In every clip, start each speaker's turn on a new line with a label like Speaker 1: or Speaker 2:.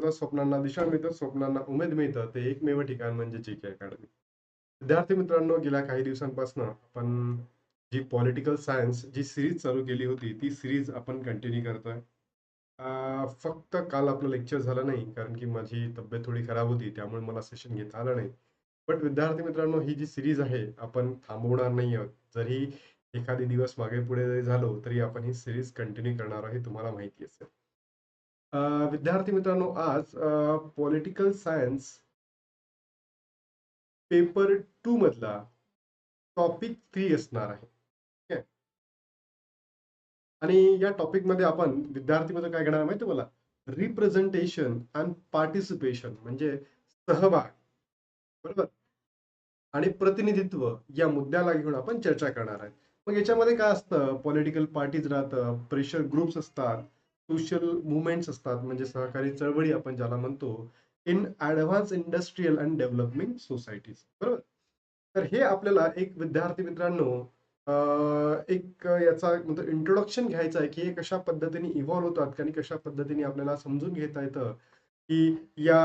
Speaker 1: मिळतं स्वप्नांना दिशा मिळतं स्वप्नांना उमेद मिळतं ते एकमेव ठिकाण म्हणजे जे के अकॅडमी विद्यार्थी मित्रांनो गेल्या काही दिवसांपासून आपण जी पॉलिटिकल सायन्स जी सिरीज चालू केली होती ती सिरीज आपण कंटिन्यू करतोय. फक्त काल आपलं लेक्चर झालं नाही कारण की माझी तब्येत थोडी खराब होती त्यामुळे मला सेशन घेता आलं नाही. बट विद्यार्थी मित्रांनो ही जी सिरीज आहे आपण थांबवणार नाही आहोत. जरी एखादी दिवस मागे पुढे जरी झालो तरी आपण ही सिरीज कंटिन्यू करणार आहे तुम्हाला माहिती असेल. विद्यार्थी मित्रांनो आज पॉलिटिकल सायन्स पेपर टू मधला टॉपिक थ्री असणार आहे. ठीक आहे? आणि या टॉपिकमध्ये आपण विद्यार्थी मध्ये काय घेणार माहिती मला रिप्रेझेंटेशन अँड पार्टिसिपेशन म्हणजे सहभाग. बरोबर? आणि प्रतिनिधित्व या मुद्द्याला घेऊन आपण चर्चा करणार आहे. मग याच्यामध्ये काय असतं? पॉलिटिकल पार्टीज राहतं प्रेशर ग्रुप्स असतात सोशल मुवमेंट्स असतात म्हणजे सहकारी चळवळी आपण ज्याला म्हणतो in advance industrial and development societies बरोबर? तर हे आपल्याला एक विद्यार्थी मित्रांनो एक याचा म्हणजे इंट्रोडक्शन घ्यायचं आहे की हे कशा पद्धतीने इव्हॉल्व्ह होतात आणि कशा पद्धतीने आपल्याला समजून घेता येतं की या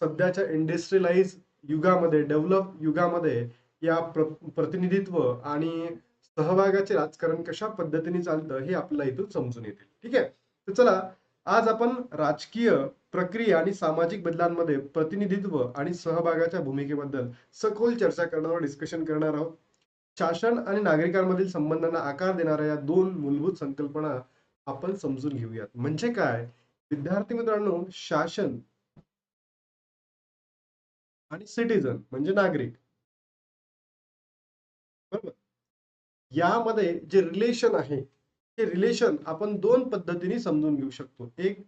Speaker 1: सध्याच्या इंडस्ट्रियलाइज युगामध्ये डेव्हलप युगामध्ये या प्र प्रतिनिधित्व आणि सहभागाचे राजकारण कशा पद्धतीने चालतं हे आपल्याला इथून समजून येतील. ठीक आहे? तर चला आज आपण राजकीय प्रक्रिया आणि सामाजिक बदलांमध्ये प्रतिनिधित्व आणि सहभागाच्या भूमिकेबद्दल सखोल चर्चा करणार डिस्कशन करणार आहोत. शासन आणि नागरिकांमधील संबंधांना आकार देणाऱ्या या दोन मूलभूत संकल्पना आपण समजून घेऊयात. म्हणजे काय? विद्यार्थी मित्रांनो शासन आणि सिटीजन म्हणजे नागरिक. बरोबर? यामध्ये जे रिलेशन आहे हे रिलेशन आपण दोन पद्धतीने समजून घेऊ शकतो. एक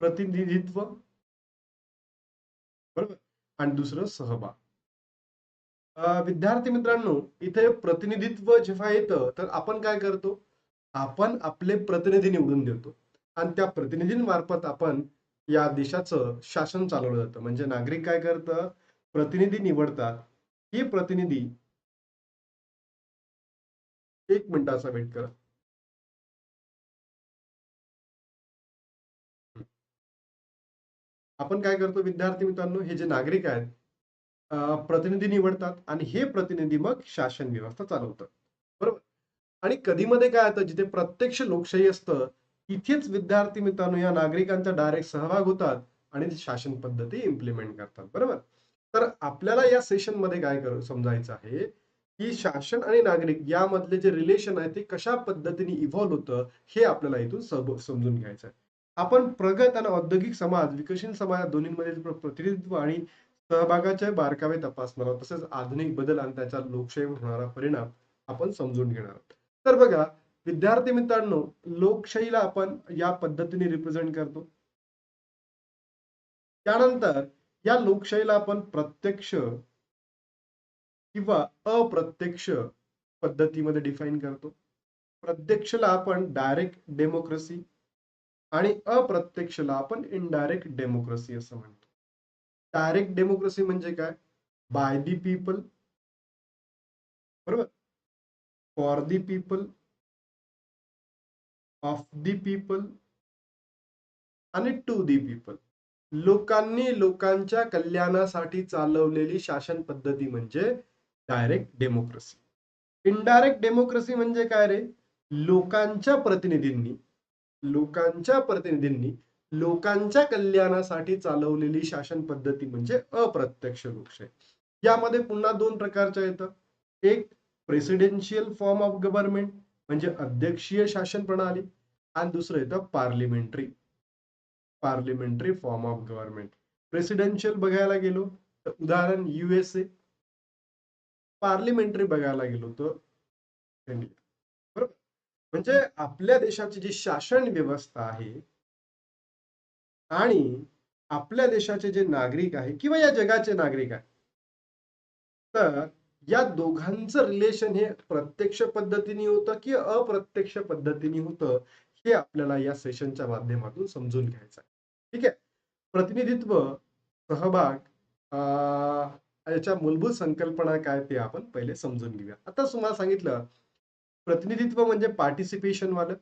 Speaker 1: प्रतिनिधित्व बरोबर? आणि दुसरं सहभाग. विद्यार्थी मित्रांनो इथे प्रतिनिधित्व जेव्हा येतं तर आपण काय करतो? आपण आपले प्रतिनिधी निवडून देतो. आणि त्या प्रतिनिधींमार्फत आपण या देशाचं शासन चालवलं जातं. म्हणजे नागरिक काय करतं प्रतिनिधी निवडतात. हे प्रतिनिधी एक मिनिटाचा वेट करा. आपण काय करतो विद्यार्थी मित्रांनो हे जे नागरिक आहेत प्रतिनिधी निवडतात आणि हे प्रतिनिधी मग शासन व्यवस्था चालवतात बरोबर? आणि कधी मध्ये काय होतं जिथे प्रत्यक्ष लोकशाही असतं तिथेच विद्यार्थी मित्रांनो या नागरिकांचा डायरेक्ट सहभाग होतात आणि शासन पद्धती इम्प्लिमेंट करतात. बरोबर? तर आपल्याला या सेशनमध्ये काय कर समजायचं आहे की शासन आणि नागरिक यामधले जे रिलेशन आहे ते कशा पद्धतीने इव्हॉल्व्ह होतं हे आपल्याला इथून सब- समजून घ्यायचं आहे. आपण प्रगत आणि औद्योगिक समाज विकसनशील समाज दोन्हीमध्ये प्रतिनिधित्व आणि सहभागाचे बारकावे तपासणार आहोत तसेच आधुनिक बदल आणि त्याचा लोकशाहीवर होणारा परिणाम आपण समजून घेणार आहोत. तर बघा विद्यार्थी मित्रांनो लोकशाहीला आपण या पद्धतीने रिप्रेझेंट करतो. त्यानंतर या लोकशाहीला आपण प्रत्यक्ष किंवा अप्रत्यक्ष पद्धतीमध्ये डिफाईन करतो. प्रत्यक्षला आपण डायरेक्ट डेमोक्रेसी आणि अप्रत्यक्षला आपण इनडायरेक्ट डेमोक्रेसी असं म्हणतो. डायरेक्ट डेमोक्रेसी म्हणजे काय? बाय दी पीपल बरोबर? For the people of the people आणि टू दी पीपल लोकांनी लोकांच्या कल्याणासाठी चालवलेली शासन पद्धती म्हणजे डायरेक्ट डेमोक्रेसी इनडायरेक्ट डेमोक्रेसी म्हणजे काय रे? लोकांच्या प्रतिनिधींनी लोकांच्या प्रतिनिधींनी लोकांच्या कल्याणासाठी चालवलेली शासन पद्धती म्हणजे अप्रत्यक्ष लोकशाही यामध्ये पुन्हा दोन प्रकारच्या येतं. एक प्रेसिडेन्शियल फॉर्म ऑफ गव्हर्नमेंट म्हणजे अध्यक्षीय शासन प्रणाली. आणि दुसरं येतं parliamentary parliamentary form of government presidential बघायला गेलो तर उदाहरण युएसए पार्लिमेंटरी बघायला गेलो तर इंडिया म्हणजे आपल्या देशाची जी शासन व्यवस्था आहे आणि आपल्या देशाचे जे नागरिक आहे किंवा या जगाचे नागरिक आहे तर या दोघांचं रिलेशन हे प्रत्यक्ष पद्धतीने होतं की अप्रत्यक्ष पद्धतीने होतं हे आपल्याला या सेशनच्या माध्यमातून समजून घ्यायचं आहे. ठीक आहे? प्रतिनिधित्व सहभाग याच्या मूलभूत संकल्पना काय ते आपण पहिले समजून घेऊया. आता तुम्हाला सांगितलं प्रतिनिधित्व म्हणजे पार्टिसिपेशन वालं.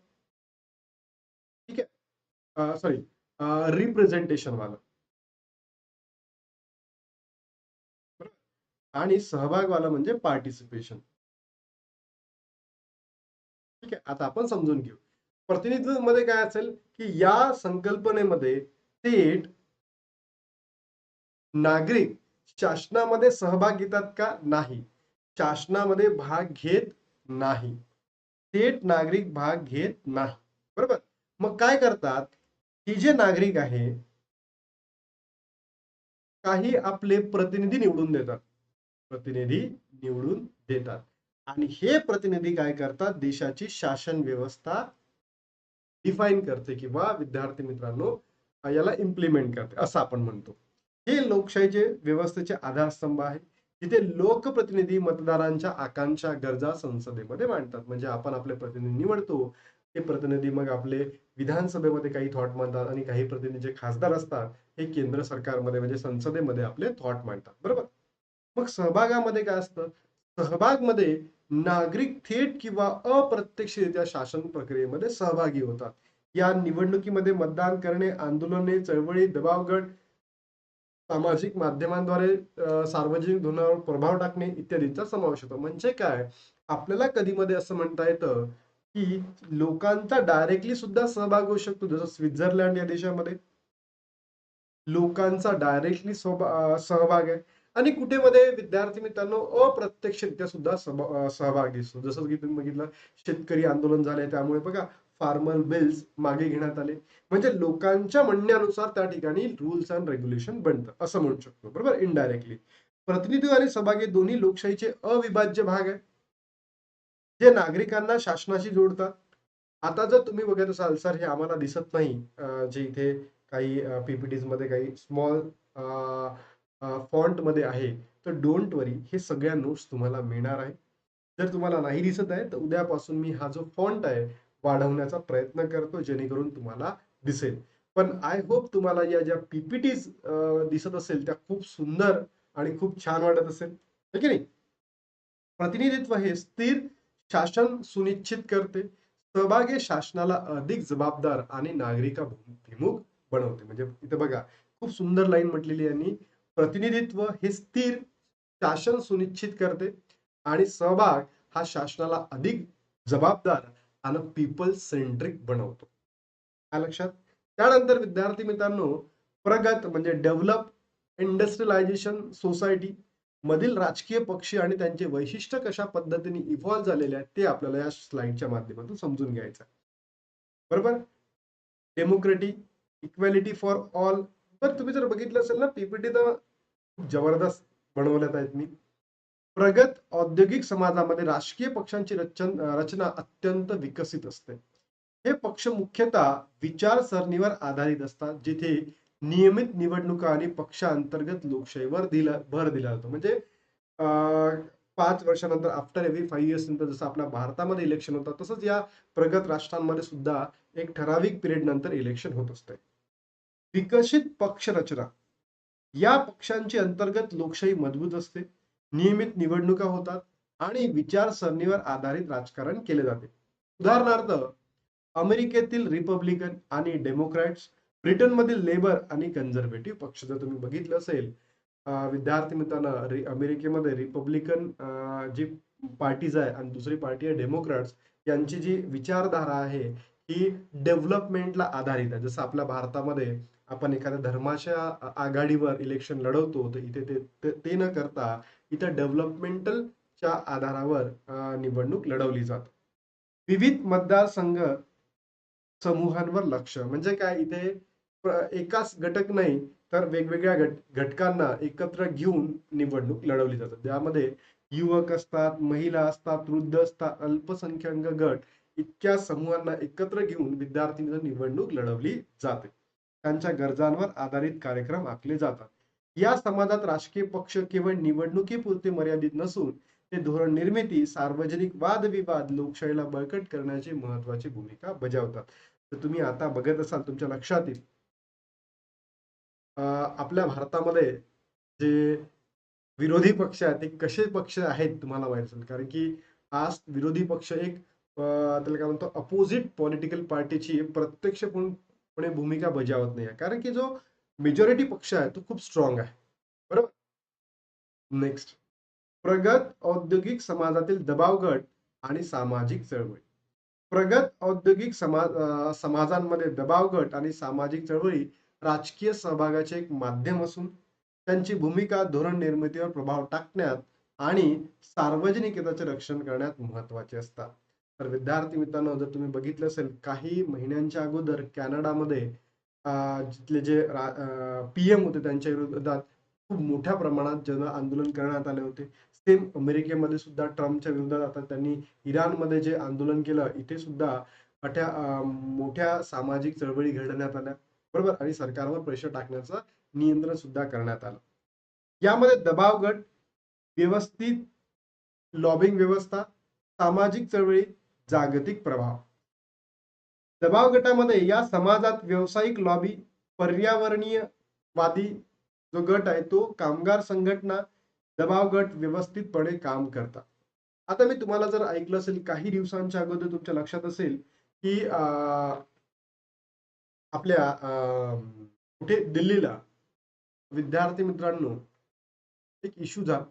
Speaker 1: ठीक आहे? सॉरी रिप्रेझेंटेशन वालं. आणि सहभागवाला म्हणजे पार्टिसिपेशन ठीक आहे? आता आपण समजून घेऊ. प्रतिनिधित्वमध्ये काय असेल की या संकल्पनेमध्ये थेट नागरिक शासनामध्ये सहभाग घेतात का नाही? शासनामध्ये भाग घेत नाही. थेट नागरिक भाग घेत नाही. बरोबर? मग काय करतात? की जे नागरिक आहे काही आपले प्रतिनिधी निवडून देतात. प्रतिनिधी निवडून देतात. आणि हे प्रतिनिधी काय करतात? देशाची शासन व्यवस्था डिफाईन करते किंवा विद्यार्थी मित्रांनो याला इम्प्लिमेंट करते असं आपण म्हणतो. हे लोकशाहीचे व्यवस्थेचे आधारस्तंभ आहे. तिथे लोकप्रतिनिधी मतदारांच्या आकांक्षा गरजा संसदेमध्ये मांडतात. म्हणजे आपण आपले प्रतिनिधी निवडतो ते प्रतिनिधी मग आपले विधानसभेमध्ये काही थॉट मांडतात आणि काही प्रतिनिधी जे खासदार असतात हे केंद्र सरकारमध्ये म्हणजे संसदेमध्ये आपले थॉट मांडतात. बरोबर? मग सहभागामध्ये काय असतं? सहभागमध्ये नागरिक थेट किंवा अप्रत्यक्षरित्या शासन प्रक्रियेमध्ये सहभागी होतात. या निवडणुकीमध्ये मतदान करणे आंदोलने चळवळी दबावगड सामाजिक माध्यमांद्वारे सार्वजनिक धोरणावर प्रभाव टाकणे इत्यादींचा समावेश होतो. म्हणजे काय? आपल्याला कधी मध्ये असं म्हणता येतं की लोकांचा डायरेक्टली सुद्धा सहभाग होऊ शकतो जसं स्वित्झर्लंड या देशामध्ये. लोकांचा डायरेक्टली सहभाग आहे. आणि कुठे मध्ये विद्यार्थी मित्रांनो अप्रत्यक्षरित्या सुद्धा सहभाग दिसतो जसं की तुम्ही बघितलं शेतकरी आंदोलन झालंय त्यामुळे बघा. फार्मर बिल्स मागे घेण्यात आले. म्हणजे लोकांच्या म्हणण्यानुसार त्या ठिकाणी रुल्स अँड रेग्युलेशन बनतं. असं म्हणू शकतो. बरोबर? इनडायरेक्टली प्रतिनिधी आणि सहभागी दोन्ही लोकशाहीचे अविभाज्य भाग आहे जे नागरिकांना शासनाशी जोडतात. आता जर तुम्ही बघत असाल सर हे आम्हाला दिसत नाही. जे इथे काही पीपीटीजमध्ये काही स्मॉल फॉन्टमध्ये आहे. तर डोंट वरी हे सगळ्या नोट्स तुम्हाला मिळणार आहे जर तुम्हाला नाही दिसत आहे तर उद्यापासून मी हा जो फॉन्ट आहे वाढवण्याचा प्रयत्न करतो जेणेकरून तुम्हाला दिसेल. पण आय होप तुम्हाला या ज्या पीपीटीज दिसत असेल त्या खूप सुंदर आणि खूप छान वाटत असेल. की नाही? प्रतिनिधित्व हे स्थिर शासन सुनिश्चित करते. सहभागी शासनाला अधिक जबाबदार आणि नागरिकाभिमुख बनवते. म्हणजे इथे बघा खूप सुंदर लाईन म्हटलेली यांनी. प्रतिनिधित्व हे स्थिर शासन सुनिश्चित करते आणि सहभाग हा शासनाला अधिक जबाबदार आणि पीपल सेंट्रिक बनवतो. काय लक्षात? त्यानंतर विद्यार्थी मित्रांनो प्रगत म्हणजे डेव्हलप इंडस्ट्रियलायझेशन सोसायटी मधील राजकीय पक्ष आणि त्यांचे वैशिष्ट्य कशा पद्धतीने इव्हॉल्व झालेले आहेत ते आपल्याला या स्लाइडच्या माध्यमातून समजून घ्यायचं बरोबर? डेमोक्रेटिक इक्वॅलिटी फॉर ऑल बरं तुम्ही जर बघितलं असेल ना पीपीटी तर जबरदस्त बनवल्यात आहेत मी. प्रगत औद्योगिक समाजामध्ये राजकीय पक्षांची रचना अत्यंत विकसित असते. हे पक्ष मुख्यतः विचारसरणीवर आधारित असतात जिथे नियमित निवडणुका आणि पक्षांतर्गत लोकशाहीवर दिला भर दिला जातो. म्हणजे पाच वर्षानंतर आफ्टर एव्हरी फाईव्ह इयर्स नंतर जसं आपल्या भारतामध्ये इलेक्शन होतं तसंच या प्रगत राष्ट्रांमध्ये सुद्धा एक ठराविक पिरियड नंतर इलेक्शन होत असते. विकसित पक्ष रचना. या पक्षांची अंतर्गत लोकशाही मजबूत असते. नियमित निवडणुका होतात आणि विचारसरणीवर आधारित राजकारण केले जाते. उदाहरणार्थ अमेरिकेतील रिपब्लिकन आणि डेमोक्रॅट्स ब्रिटनमधील लेबर आणि कन्झर्वेटिव्ह पक्ष जर तुम्ही बघितलं असेल विद्यार्थी मित्रांनो अमेरिकेमध्ये रिपब्लिकन जी पार्टीज आहे आणि दुसरी पार्टी आहे डेमोक्रॅट्स यांची जी विचारधारा आहे ही डेव्हलपमेंटला आधारित आहे. जसं आपल्या भारतामध्ये आपण एखाद्या धर्माच्या आघाडीवर इलेक्शन लढवतो तर इथे ते ते न करता इथं डेव्हलपमेंटलच्या आधारावर निवडणूक लढवली जाते. विविध मतदारसंघ समूहांवर लक्ष. म्हणजे काय? इथे एकाच घटक नाही तर वेगवेगळ्या घट घटकांना एकत्र घेऊन निवडणूक लढवली जातात. ज्यामध्ये युवक असतात महिला असतात वृद्ध असतात अल्पसंख्याक गट इतक्या समूहांना एकत्र घेऊन विद्यार्थ्यांची निवडणूक लढवली जाते. त्यांच्या गरजांवर आधारित कार्यक्रम आखले जातात. या समाजात राजकीय पक्ष केवळ निवडणुकीपुरते मर्यादित नसून ते धोरण निर्मिती सार्वजनिक वादविवाद लोकशाहीला बळकट करण्याची महत्वाची भूमिका बजावतात. तर तुम्ही आता बघत असाल तुमच्या लक्षात येईल. आपल्या भारतामध्ये जे विरोधी पक्ष आहेत ते कसे पक्ष आहेत तुम्हाला माहीत असेल? कारण की आज विरोधी पक्ष एक त्याला काय म्हणतो अपोजिट पॉलिटिकल पार्टीची प्रत्यक्षपणे भूमिका बजावत नाही. आहे कारण की जो मेजॉरिटी पक्ष आहे तो खूप स्ट्रॉंग आहे. बरोबर? नेक्स्ट प्रगत औद्योगिक समाजातील दबाव गट आणि सामाजिक चळवळी. प्रगत औद्योगिक समाज समाजांमध्ये दबाव गट आणि सामाजिक चळवळी राजकीय सहभागाचे एक माध्यम असून त्यांची भूमिका धोरण निर्मितीवर प्रभाव टाकण्यात आणि सार्वजनिक हिताचे रक्षण करण्यात महत्त्वाचे असतात. तर विद्यार्थी मित्रांनो जर तुम्ही बघितलं असेल काही महिन्यांच्या अगोदर कॅनडामध्ये मध्ये जिथले जे पीएम होते त्यांच्या विरोधात खूप मोठ्या प्रमाणात जन आंदोलन करण्यात आले होते. सेम अमेरिकेमध्ये सुद्धा ट्रम्पच्या विरोधात आता त्यांनी इराणमध्ये जे आंदोलन केलं इथे सुद्धा अठ्या मोठ्या सामाजिक चळवळी घडवण्यात आल्या. बरोबर? आणि सरकारवर प्रेशर टाकण्याचं नियंत्रण सुद्धा करण्यात आलं. यामध्ये दबाव गट व्यवस्थित लॉबिंग व्यवस्था सामाजिक चळवळी जागतिक प्रभाव. दबाव गटामध्ये या समाजात व्यावसायिक लॉबी पर्यावरणीय वादी जो गट आहे तो कामगार संघटना दबाव गट व्यवस्थितपणे काम करतात. आता मी तुम्हाला जर ऐकलं असेल काही दिवसांच्या अगोदर तुमच्या लक्षात असेल की अं, आपल्या अं, कुठे दिल्लीला विद्यार्थी मित्रांनो एक इश्यू झाला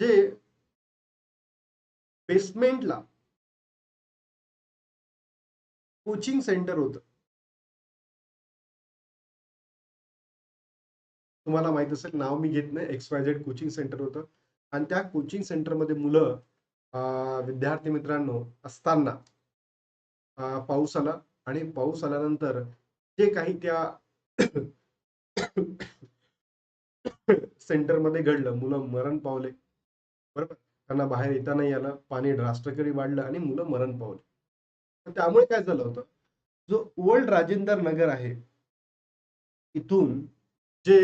Speaker 1: जे बेसमेंटला कोचिंग सेंटर होतं. तुम्हाला माहीत असेल नाव मी घेत नाही. X Y Z coaching centre होतं. आणि त्या कोचिंग सेंटरमध्ये मुलं विद्यार्थी मित्रांनो असताना पाऊस आला. आणि पाऊस आल्यानंतर जे काही त्या सेंटरमध्ये घडलं मुलं मरण पावले. बरोबर? त्यांना बाहेर येता नाही आलं. पाणी ड्रास्टकरी वाढलं आणि मुलं मरण पावले. त्यामुळे काय झालं होतं? जो ओल्ड राजेंद्र नगर आहे इथून जे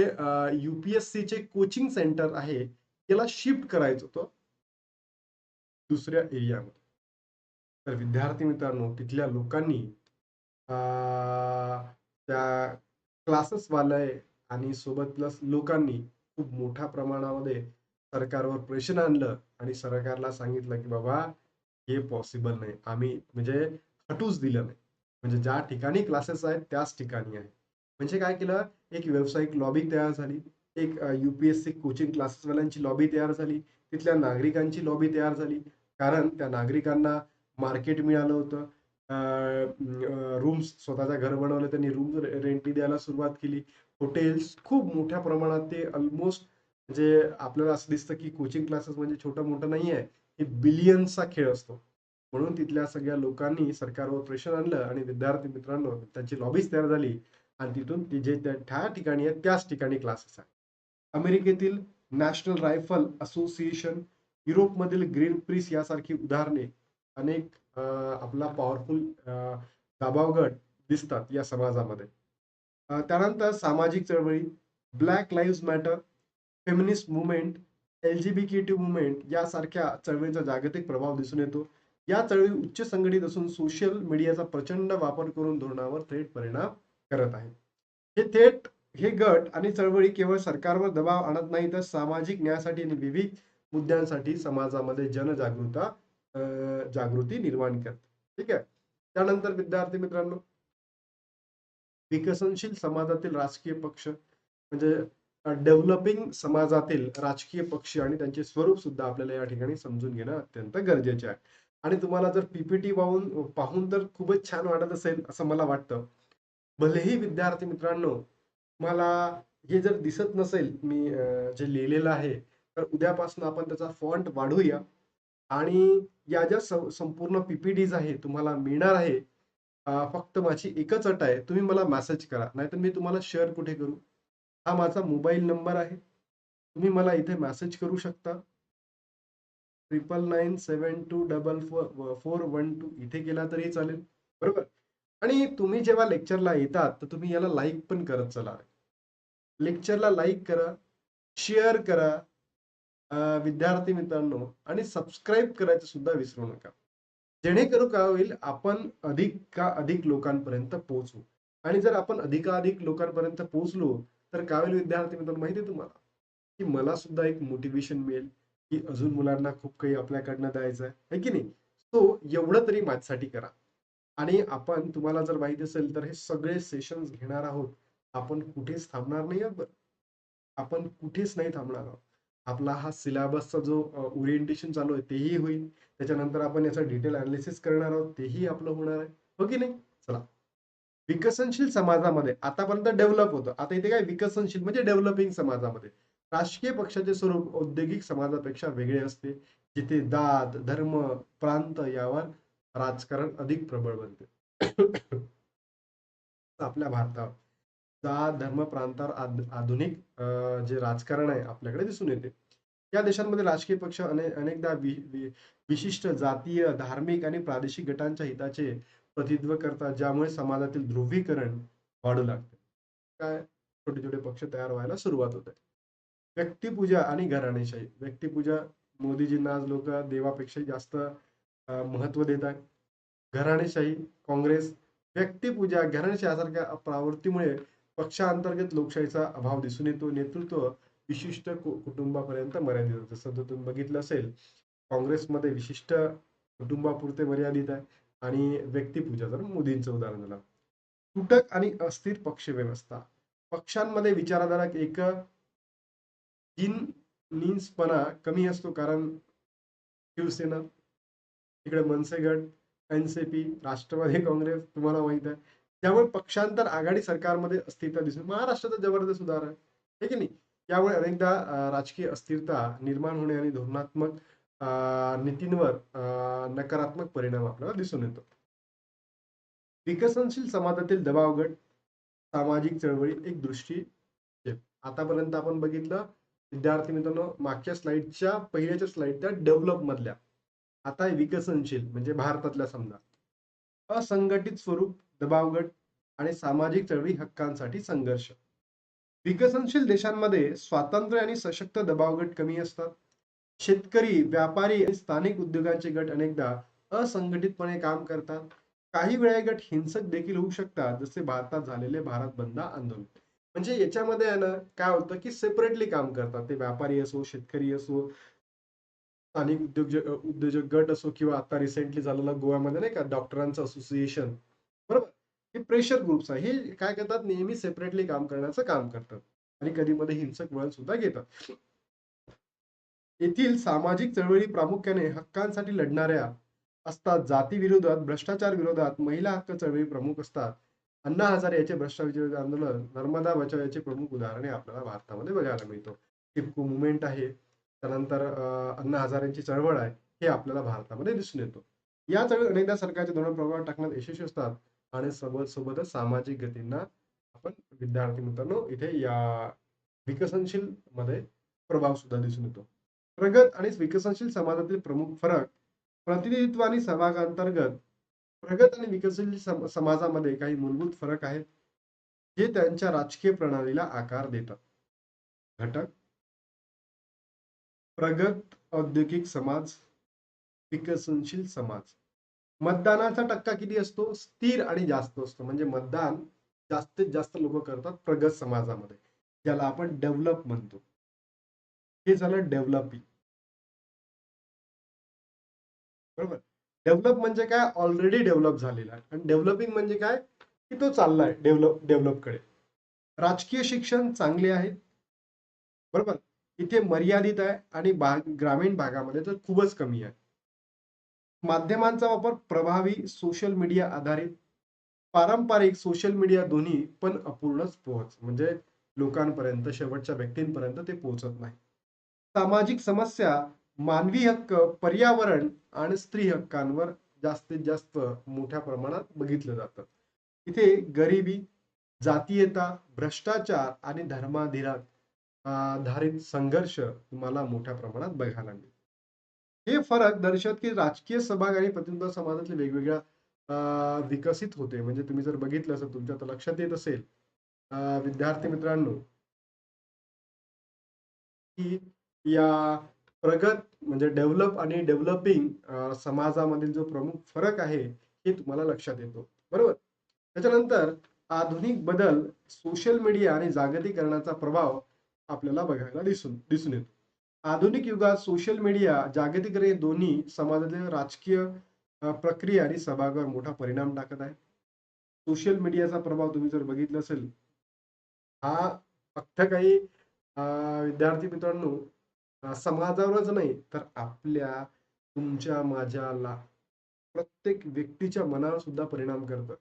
Speaker 1: युपीएससी चे कोचिंग सेंटर आहे त्याला शिफ्ट करायचं होतं दुसऱ्या एरियामध्ये. तर विद्यार्थी मित्रांनो तिथल्या लोकांनी त्या क्लासेस आणि आणि प्लस लोकांनी खूप मोठ्या प्रमाणामध्ये सरकारवर प्रेशर आणलं आणि सरकारला सांगितलं की बाबा हे पॉसिबल नाही. आम्ही म्हणजे हटूच दिलं नाही. म्हणजे ज्या ठिकाणी क्लासेस आहेत त्याच ठिकाणी आहे. म्हणजे काय केलं? एक व्यावसायिक लॉबी तयार झाली. एक युपीएससी कोचिंग क्लासेसवाल्यांची लॉबी तयार झाली. तिथल्या नागरिकांची लॉबी तयार झाली. कारण त्या नागरिकांना मार्केट मिळालं होतं. रूम्स स्वतःच्या घर बनवले त्यांनी रूम रेंटी द्यायला सुरुवात केली. हॉटेल्स खूप मोठ्या प्रमाणात ते ऑलमोस्ट म्हणजे आपल्याला असं दिसतं की कोचिंग क्लासेस म्हणजे छोटं मोठं नाही आहे हे बिलियन्सचा खेळ असतो. म्हणून तिथल्या सगळ्या लोकांनी सरकारवर प्रेशर आणलं आणि विद्यार्थी मित्रांनो त्यांची लॉबीज तयार झाली आणि तिथून ती जे त्या ठिकाणी आहेत त्याच ठिकाणी क्लासेस आहे अमेरिकेतील नॅशनल रायफल असोसिएशन युरोपमधील ग्रीन प्रिस यासारखी उदाहरणे अनेक आपला पॉवरफुल दाबावगट दिसतात या समाजामध्ये. त्यानंतर सामाजिक चळवळी Black Live Matter feminist movement L G B K T movement यासारख्या चळवळीचा जागतिक प्रभाव दिसून येतो. या चळवळी उच्च संघटित असून सोशल मीडियाचा प्रचंड वापर करून धोरणावर थेट परिणाम करत आहे. हे थेट हे गट आणि चळवळी केवळ सरकारवर दबाव आणत नाही तर सामाजिक न्यायासाठी आणि विविध मुद्द्यांसाठी समाजामध्ये जनजागृता जागृती निर्माण करते. ठीक आहे? त्यानंतर विद्यार्थी मित्रांनो विकसनशील समाजातील राजकीय पक्ष म्हणजे डेव्हलपिंग समाजातील राजकीय पक्ष आणि त्यांचे स्वरूप सुद्धा आपल्याला या ठिकाणी समजून घेणं अत्यंत गरजेचे आहे. आणि तुम्हाला जर पीपीटी पाहून पाहून तर खूपच छान वाटत असेल असं मला वाटतं. भलेही विद्यार्थी मित्रांनो मला हे जर दिसत नसेल मी जे लिहिलेलं आहे तर उद्यापासून आपण त्याचा फॉन्ट वाढवूया. आणि या ज्या संपूर्ण पीपीडीज आहे तुम्हाला मिळणार आहे फक्त माझी एकच अट आहे तुम्ही मला मेसेज करा नाहीतर मी तुम्हाला शेअर कुठे करू. हा माझा मोबाईल नंबर आहे. तुम्ही मला इथे मेसेज करू शकता. Triple nine seven two double four four one two इथे केला तरी चालेल. बरोबर? आणि तुम्ही जेव्हा लेक्चरला येतात तर तुम्ही याला लाईक पण करत चला. लेक्चरला लाईक करा शेअर करा विद्यार्थी मित्रांनो आणि सबस्क्राईब करायचं सुद्धा विसरू नका. जेणेकरून काय होईल आपण अधिक का अधिक लोकांपर्यंत पोहोचू. आणि जर आपण अधिकाधिक लोकांपर्यंत पोहोचलो तर काय होईल विद्यार्थी मित्रांनो माहिती आहे तुम्हाला? की मला सुद्धा एक मोटिवेशन मिळेल. की अजून मुलांना खूप काही आपल्याकडनं द्यायचं आहे. है की नाही? सो एवढं तरी माझ्यासाठी करा. आणि आपण तुम्हाला जर माहिती असेल तर हे सगळे सेशन्स घेणार आहोत. आपण कुठेच थांबणार नाही आहोत बरं. आपण कुठेच नाही थांबणार आहोत. आपला हा सिलेबसचा जो ओरिएंटेशन चालू आहे तेही होईल. त्याच्यानंतर आपण याचा डिटेल अनालिसिस करणार आहोत. तेही आपलं होणार आहे. हो की नाही? चला. विकसनशील समाजामध्ये आतापर्यंत डेव्हलप होतं. आता इथे काय? विकसनशील म्हणजे डेव्हलपिंग समाजामध्ये. राजकीय पक्षाचे स्वरूप औद्योगिक समाजापेक्षा वेगळे असते जिथे जात धर्म प्रांत यावर राजकारण अधिक प्रबळ बनते. आपल्या भारतावर जात धर्म प्रांतावर आधुनिक जे राजकारण आहे आपल्याकडे दिसून येते. या देशांमध्ये राजकीय पक्ष अने- अनेकदा वि- वि- विशिष्ट जातीय धार्मिक आणि प्रादेशिक गटांच्या हिताचे प्रतिनिधित्व करतात ज्यामुळे समाजातील ध्रुवीकरण वाढू लागते. काय? छोटे छोटे पक्ष तयार व्हायला सुरुवात होते. व्यक्तिपूजा आणि घराणेशाही. व्यक्तिपूजा मोदीजींना आज लोक देवापेक्षा जास्त महत्त्व देत आहेत घराणेशाही काँग्रेस व्यक्तिपूजा घराणेशाही यासारख्या प्रवृत्तीमुळे पक्षांतर्गत लोकशाहीचा अभाव दिसून येतो. नेतृत्व विशिष्ट कुटुंबापर्यंत मर्यादित होतं. जसं तुम्ही बघितलं असेल काँग्रेसमध्ये विशिष्ट कुटुंबापुरते मर्यादित आहे आणि व्यक्तिपूजा जर मोदींचं उदाहरण झालं तुटक आणि अस्थिर पक्ष व्यवस्था. पक्षांमध्ये विचारधारा एक नीन्सपणा कमी असतो कारण शिवसेना इकडे मनसेगट एनसीपी राष्ट्रवादी काँग्रेस तुम्हाला माहीत आहे. त्यामुळे पक्षांतर आघाडी सरकारमध्ये अस्थिरता दिसून महाराष्ट्राचा जबरदस्त सुधार आहे की नाही? यामुळे अनेकदा राजकीय अस्थिरता निर्माण होणे आणि धोरणात्मक अं, नीतींवर अं, नकारात्मक परिणाम आपल्याला दिसून येतो. विकसनशील समाजातील दबावगट सामाजिक चळवळी एक दृष्टी आहे. आतापर्यंत आपण बघितलं विद्यार्थी मित्रांनो मागच्या स्लाइडच्या पहिल्याच्या स्लाइड त्या डेव्हलप मधल्या आता विकसनशील म्हणजे भारतातल्या समजा असंघटित स्वरूप दबाव गट आणि सामाजिक चळवळी हक्कांसाठी संघर्ष. विकसनशील देशांमध्ये स्वातंत्र्य आणि सशक्त दबावगट कमी असतात. शेतकरी व्यापारी आणि स्थानिक उद्योगांचे गट अनेकदा असंघटितपणे काम करतात. काही वेळा गट हिंसक देखील होऊ शकतात जसे भारतात झालेले भारत बंद आंदोलन. म्हणजे याच्यामध्ये आहे ना काय होतं की सेपरेटली काम करतात. ते व्यापारी असो शेतकरी असो स्थानिक उद्योजक उद्योजक गट असो किंवा आता रिसेंटली झालेला गोव्यामध्ये नाही का डॉक्टरांचं असोसिएशन बरोबर? हे प्रेशर ग्रुप्स आहे. हे काय करतात? नेहमी सेपरेटली काम करण्याचं काम करतात. आणि कधी मध्ये हिंसक वळण सुद्धा घेतात. येथील सामाजिक चळवळी प्रामुख्याने हक्कांसाठी लढणाऱ्या असतात. जाती विरोधात भ्रष्टाचार विरोधात महिला हक्क चळवळी प्रमुख असतात. अण्णा हजारे याचे भ्रष्टाचार आंदोलन नर्मदा बचाव याचे प्रमुख उदाहरणे आपल्याला भारतामध्ये बघायला मिळतो. टिपकू मुवमेंट आहे त्यानंतर अण्णा हजारेंची चळवळ आहे हे आपल्याला भारतामध्ये दिसून येतो. या चळवळ अनेकदा सरकारचे धोरण प्रभाव टाकण्यात यशस्वी असतात आणि सोबत सोबतच सामाजिक गतींना आपण विद्यार्थी मित्रांनो इथे या विकसनशील मध्ये प्रभाव सुद्धा दिसून येतो. प्रगत आणि विकसनशील समाजातील प्रमुख फरक प्रतिनिधित्व आणि सहभागांतर्गत प्रगत आणि विकसनशील समाजामध्ये काही मूलभूत फरक आहेत जे त्यांच्या राजकीय प्रणालीला आकार देतात. घटक. प्रगत औद्योगिक समाज विकसनशील समाज. मतदानाचा टक्का किती असतो? स्थिर आणि जास्त असतो. म्हणजे मतदान जास्तीत जास्त लोक करतात प्रगत समाजामध्ये ज्याला आपण डेव्हलप म्हणतो. हे झालं डेव्हलपिंग. बरोबर? डेव्हलप म्हणजे काय? ऑलरेडी डेव्हलप झालेला आहे. आणि डेव्हलपिंग म्हणजे काय? की तो चाललाय डेव्हलप डेव्हलपकडे राजकीय शिक्षण चांगले आहे. बरोबर? इथे मर्यादित आहे आणि भाग ग्रामीण भागामध्ये तर खूपच कमी आहे. माध्यमांचा वापर प्रभावी सोशल मीडिया आधारित पारंपरिक सोशल मीडिया दोन्ही पण अपूर्णच पोहोच. म्हणजे लोकांपर्यंत शेवटच्या व्यक्तींपर्यंत ते पोहोचत नाही. सामाजिक समस्या मानवी हक्क पर्यावरण आणि स्त्री हक्कांवर जास्तीत जास्त मोठ्या प्रमाणात बघितलं जातं. इथे गरिबी जातीयता भ्रष्टाचार आणि धर्माधिरात संघर्ष तुम्हाला मोठ्या प्रमाणात बघायला मिळेल. हे फरक दर्शवत की राजकीय सहभाग आणि प्रतिनिधी समाजातले वेगवेगळ्या अं, विकसित होते. म्हणजे तुम्ही जर बघितलं असेल तुमच्या तर लक्षात येत असेल अं, विद्यार्थी मित्रांनो की या प्रगत म्हणजे डेव्हलप आणि डेव्हलपिंग समाजामधील जो प्रमुख फरक आहे हे तुम्हाला लक्षात येतो. बरोबर? त्याच्यानंतर आधुनिक बदल सोशल मीडिया आणि जागतिकरणाचा प्रभाव आपल्याला बघायला दिसून दिसून येतो. आधुनिक युगात सोशल मीडिया जागतिकरण दोन्ही समाजातील राजकीय प्रक्रिया आणि सभागावर मोठा परिणाम टाकत आहे. सोशल मीडियाचा प्रभाव तुम्ही जर बघितला असेल हा फक्त काही विद्यार्थी मित्रांनो समाजावरच नाही तर आपल्या तुमच्या माझ्याला प्रत्येक व्यक्तीच्या मनावर सुद्धा परिणाम करतात.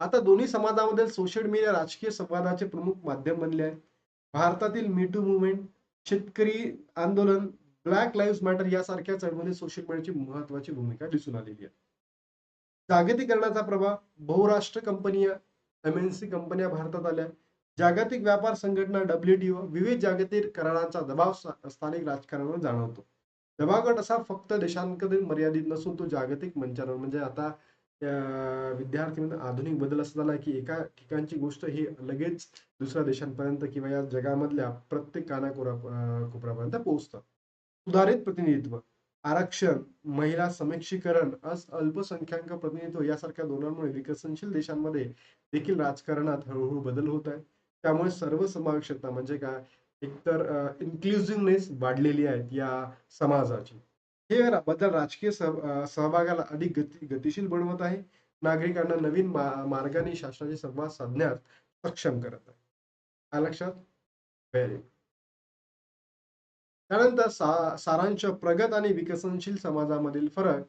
Speaker 1: आता दोन्ही समाजामध्ये सोशल मीडिया राजकीय संवादाचे प्रमुख माध्यम बनले आहे भारतातील मीटू मुवमेंट शेतकरी आंदोलन ब्लॅक लाईव्ह मॅटर यासारख्या चळवळीत सोशल मीडियाची महत्वाची भूमिका दिसून आलेली आहे. जागतिकीकरणाचा प्रभाव बहुराष्ट्र कंपन्या एमएनसी कंपन्या भारतात आल्या जागतिक व्यापार संघटना डब्ल्यूटीओ विविध जागतिक करारांचा दबाव स्थानिक राजकारणावर जाणवतो. दबावगट असा फक्त देशांकडे मर्यादित नसून तो जागतिक मंचावर म्हणजे आता विद्यार्थी आधुनिक बदल असा झाला की एका ठिकाणची गोष्ट ही लगेच दुसऱ्या देशांपर्यंत किंवा या जगामधल्या प्रत्येक कानाकोरा कोपऱ्यापर्यंत पोहोचतं. सुधारित प्रतिनिधित्व आरक्षण महिला समीक्षीकरण अस अल्पसंख्याक प्रतिनिधित्व यासारख्या धोरणांमुळे विकसनशील देशांमध्ये देखील राजकारणात हळूहळू बदल होत आहे. त्यामुळे सर्व समावेशकता म्हणजे काय? एकतर इन्क्लुझिव्हनेस वाढलेली आहेत या समाजाची. हे बदल राजकीय सहभागाला अधिक गती गतिशील बनवत आहे. नागरिकांना नवीन मा- मार्गाने शासनाशी संवाद साधण्यात सक्षम करत आहे. लक्षात? व्हेरी त्यानंतर सा सारांश प्रगत आणि विकसनशील समाजामधील फरक.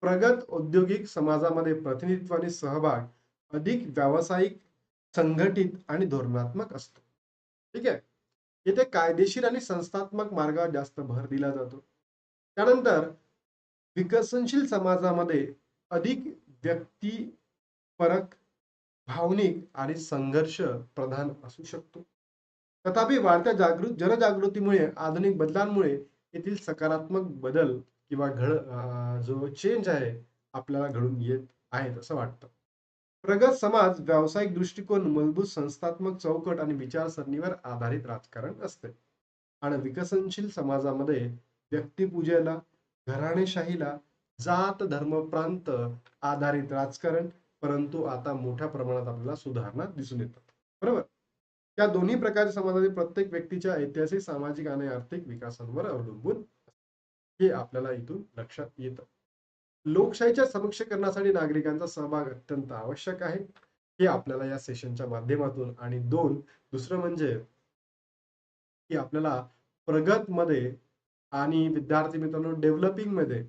Speaker 1: प्रगत औद्योगिक समाजामध्ये प्रतिनिधित्व आणि सहभाग अधिक व्यावसायिक संघटित आणि धोरणात्मक असतो. ठीक आहे? येथे कायदेशीर आणि संस्थात्मक मार्गावर जास्त भर दिला जातो. त्यानंतर विकसनशील समाजामध्ये अधिक व्यक्ती परक भावनिक आणि संघर्ष प्रधान असू शकतो. तथापि वाढत्या जागृत जनजागृतीमुळे आधुनिक बदलांमुळे येथील सकारात्मक बदल किंवा घड जो चेंज आहे आपल्याला घडून येत आहेत असं वाटतं. प्रगत समाज व्यावसायिक दृष्टिकोन मजबूत संस्थात्मक चौकट आणि विचारसरणीवर आधारित राजकारण असते. आणि विकसनशील समाजामध्ये व्यक्तिपूजेला घराणेशाहीला जात धर्म प्रांत आधारित राजकारण परंतु आता मोठ्या प्रमाणात आपल्याला सुधारणा दिसून येतात. बरोबर? या दोन्ही प्रकारच्या समाजातील प्रत्येक व्यक्तीच्या ऐतिहासिक सामाजिक आणि आर्थिक विकासांवर अवलंबून हे आपल्याला इथून लक्षात येतं. लोकशाहीच्या समक्षकरणासाठी नागरिकांचा सहभाग अत्यंत आवश्यक आहे. हे आपल्याला या सेशनच्या माध्यमातून आणि दोन दुसरं म्हणजे की आपल्याला प्रगत मध्ये आणि विद्यार्थी मित्रांनो डेव्हलपिंगमध्ये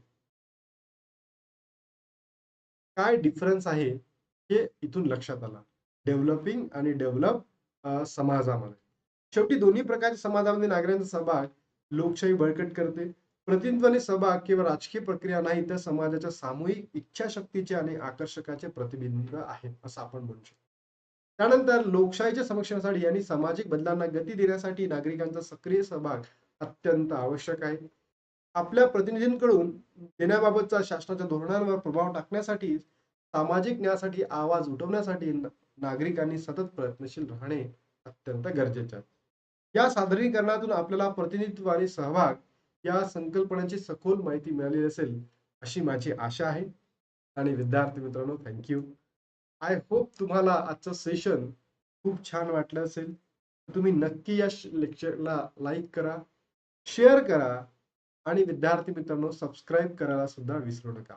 Speaker 1: काय डिफरन्स आहे हे इथून लक्षात आलं. डेव्हलपिंग आणि डेव्हलप समाजामध्ये. शेवटी दोन्ही प्रकारच्या समाजामध्ये नागरिकांचा सहभाग लोकशाही बळकट करते. प्रतिनिधित्व सभा केवळ राजकीय प्रक्रिया नाही तर समाजाच्या सामूहिक इच्छाशक्तीचे आणि आकर्षकाचे प्रतिबिंब आहे असं आपण म्हणू शकतो. त्यानंतर लोकशाहीच्या संरक्षणासाठी आणि सामाजिक बदलांना गती देण्यासाठी नागरिकांचा सक्रिय सहभाग अत्यंत आवश्यक आहे. आपल्या प्रतिनिधींकडून देण्याबाबतचा शासनाच्या धोरणांवर प्रभाव टाकण्यासाठी सामाजिक न्यायासाठी आवाज उठवण्यासाठी नागरिकांनी सतत प्रयत्नशील राहणे अत्यंत गरजेचे आहे. या सादरीकरणातून आपल्याला प्रतिनिधित्व आणि सहभाग या संकल्पनांची सखोल माहिती मिळाली असेल अशी माझी आशा आहे. आणि विद्यार्थी मित्रांनो थँक्यू आय होप तुम्हाला आजचं सेशन खूप छान वाटलं असेल. तुम्ही नक्की या लेक्चरला लाईक करा शेअर करा आणि विद्यार्थी मित्रांनो सबस्क्राईब करायला सुद्धा विसरू नका.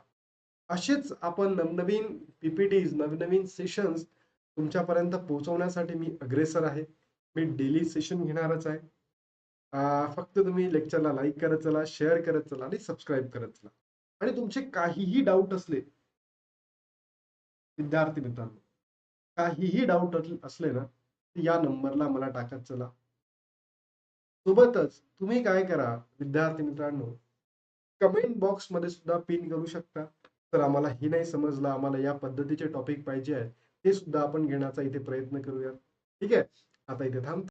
Speaker 1: असेच आपण नवनवीन पीपीटीज नवनवीन सेशन्स तुमच्यापर्यंत पोहोचवण्यासाठी मी अग्रेसर आहे. मी डेली सेशन घेणारच आहे. फक्त तुम्ही लेक्चरला लाईक करत चला शेअर करत चला आणि सबस्क्राईब करत चला. आणि तुमचे काहीही डाऊट असले विद्यार्थी मित्रांनो काहीही डाऊट असले ना या नंबरला मला टाकत चला. सोबतच तुम्ही काय करा विद्यार्थी मित्रांनो कमेंट बॉक्समध्ये सुद्धा पिन करू शकता. तर आम्हाला हे नाही समजलं आम्हाला या पद्धतीचे टॉपिक पाहिजे आहे ते सुद्धा आपण घेण्याचा इथे प्रयत्न करूया ठीक आहे? आता इथे थांब.